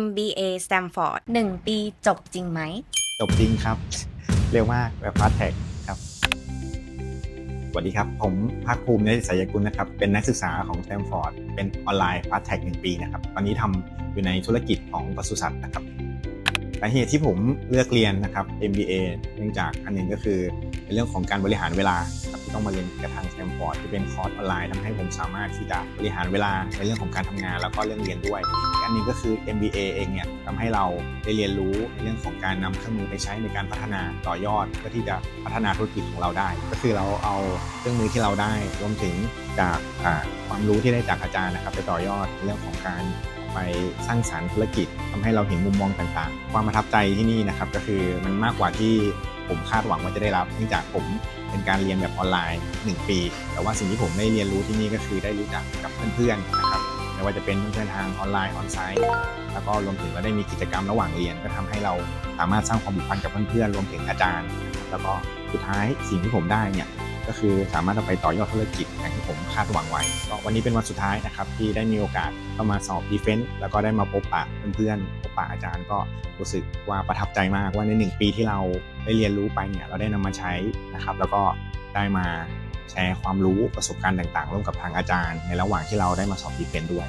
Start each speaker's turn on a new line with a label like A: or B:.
A: MBA Stanford 1 ปีจบจริงไหม
B: จบจริงครับ เร็วมากแบบฟาสแท็กครับ สวัสดีครับ ผมภาคภูมินิติสายกุลนะครับ เป็นนักศึกษาของแ t มฟอร์ดเป็นออนไลน์ฟาสแท็กหนึ่งปีนะครับ ตอนนี้ทำอยู่ในธุรกิจของปศุสัตว์นะครับ สาเหตุที่ผมเลือกเรียนนะครับ MBA เนื่องจากอันหนึ่งก็คือในเรื่องของการบริหารเวลาครับที่ต้องมาเรียนกับทางแ t มฟอร์ดที่เป็นคอร์สออนไลน์ทำให้ผมสามารถที่จะบริหารเวลาในเรื่องของการทำงานแล้วก็เรื่องเรียนด้วยอันนึงก็คือ MBA เองเนี่ยทำให้เราได้เรียนรู้ในเรื่องของการนำเครื่องมือไปใช้ในการพัฒนาต่อยอดเพื่อที่จะพัฒนาธุรกิจของเราได้ ก็คือเราเอาเครื่องมือที่เราได้รวมถึงจากความรู้ที่ได้จากอาจารย์นะครับไปต่อยอดในเรื่องของการ ไปสร้างสรรค์ธุรกิจทำให้เราเห็นมุมมองต่างๆ ความประทับใจที่นี่นะครับก็คือมันมากกว่าที่ผมคาดหวังว่าจะได้รับ เนื่องจากผมเป็นการเรียนแบบออนไลน์ 1 ปี แต่ว่าสิ่งที่ผมได้เรียนรู้ที่นี่ก็คือได้รู้จักกับเพื่อนๆนะครับไม่ว่าจะเป็นเพื่อนทางออนไลน์ออนไซต์แล้วก็รวมถึงเราได้มีกิจกรรมระหว่างเรียน ก็ทำให้เราสามารถสร้างความผูกพันกับเพื่อนๆรวมถึงอาจารย์ แล้วก็สุดท้ายสิ่งที่ผมได้เนี่ย ก็คือสามารถเอาไปต่อยอดธุรกิจอย่างที่ผมคาดหวังไว้ก็วันนี้เป็นวันสุดท้ายนะครับที่ได้มีโอกาสเข้ามาสอบดีเฟนต์แล้วก็ได้มาพบปะเพื่อนๆพบปะอาจารย์ก็รู้สึกว่าประทับใจมากว่าในหนึ่งปีที่เราได้เรียนรู้ไปเนี่ยเราได้นำมาใช้นะครับแล้วก็ได้มาแชร์ความรู้ประสบการณ์ต่างๆ ร่วมกับทางอาจารย์ ในระหว่างที่เราได้มาสอบดีเฟนต์ด้วย